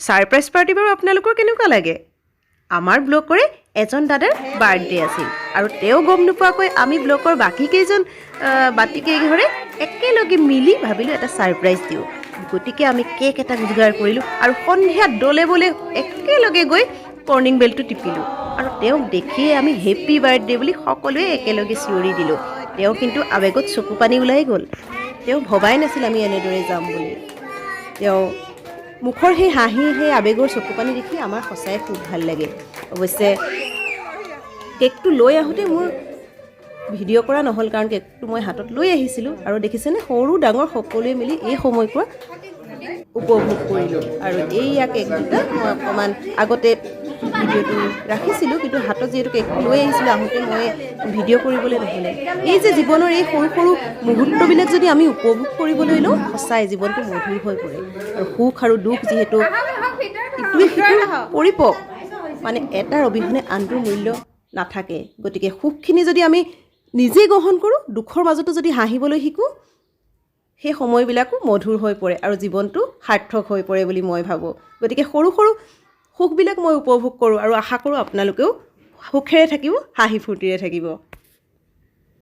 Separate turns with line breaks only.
Surprise party বাৰু আপোনালোকৰ কেনেকুৱা লাগে? আমাৰ ব্লকৰে এজন দাদাৰ বাৰ্থডে আছিল আৰু তেওঁ গম নোপোৱাকৈ আমি ব্লকৰ বাকীকেইজন আহ, বাকীকেইঘৰে একেলগে মিলি ভাবিলোঁ এটা ছাৰপ্ৰাইজ দিওঁ। গতিকে আমি কেক এটা যোগাৰ কৰিলোঁ আৰু সন্ধিয়া দলে বলে একেলগে গৈ কৰ্ণিং বেলটো টিপিলোঁ আৰু তেওঁক দেখিয়ে আমি হেপ্পী বাৰ্থডে বুলি সকলোৱে একেলগে চিঞৰি দিলোঁ। তেওঁ কিন্তু আৱেগত চকু পানী ওলাই গ'ল। তেওঁ ভবাই নাছিল আমি এনেদৰে যাম বুলি। তেওঁ মুখৰ সেই হাঁহি সেই আৱেগৰ চকু পানী দেখি আমাৰ সঁচাই খুব ভাল লাগে। অৱশ্যে কেকটো লৈ আহোঁতে মোৰ ভিডিঅ' কৰা নহ'ল কাৰণ কেকটো মই হাতত লৈ আহিছিলোঁ আৰু দেখিছেনে সৰু ডাঙৰ সকলোৱে মিলি এই সময়ছোৱা উপভোগ কৰিলোঁ। আৰু এইয়া কেক দুটা মই অকণমান আগতে ভিডিঅ'টো ৰাখিছিলোঁ কিন্তু হাতত যিহেতু লৈ আহিছিলোঁ আহোঁতে মই ভিডিঅ' কৰিবলৈ নহ'লে। এই যে জীৱনৰ এই সৰু সৰু মুহূৰ্তবিলাক যদি আমি উপভোগ কৰিবলৈ লওঁ সঁচাই জীৱনটো মধুৰ হৈ পৰে। আৰু সুখ আৰু দুখ যিহেতু ইটোৱে সিটোৰ পৰিপক। মানে এটাৰ অবিহনে আনটোৰ মূল্য নাথাকে। গতিকে সুখখিনি যদি আমি নিজেই গ্ৰহণ কৰোঁ দুখৰ মাজতো যদি হাঁহিবলৈ শিকোঁ সেই সময়বিলাকো মধুৰ হৈ পৰে আৰু জীৱনটো সাৰ্থক হৈ পৰে বুলি মই ভাবোঁ। গতিকে সৰু সৰু সুখবিলাক মই উপভোগ কৰোঁ আৰু আশা কৰোঁ আপোনালোকেও সুখেৰে থাকিব হাঁহি ফূৰ্তিৰে থাকিব।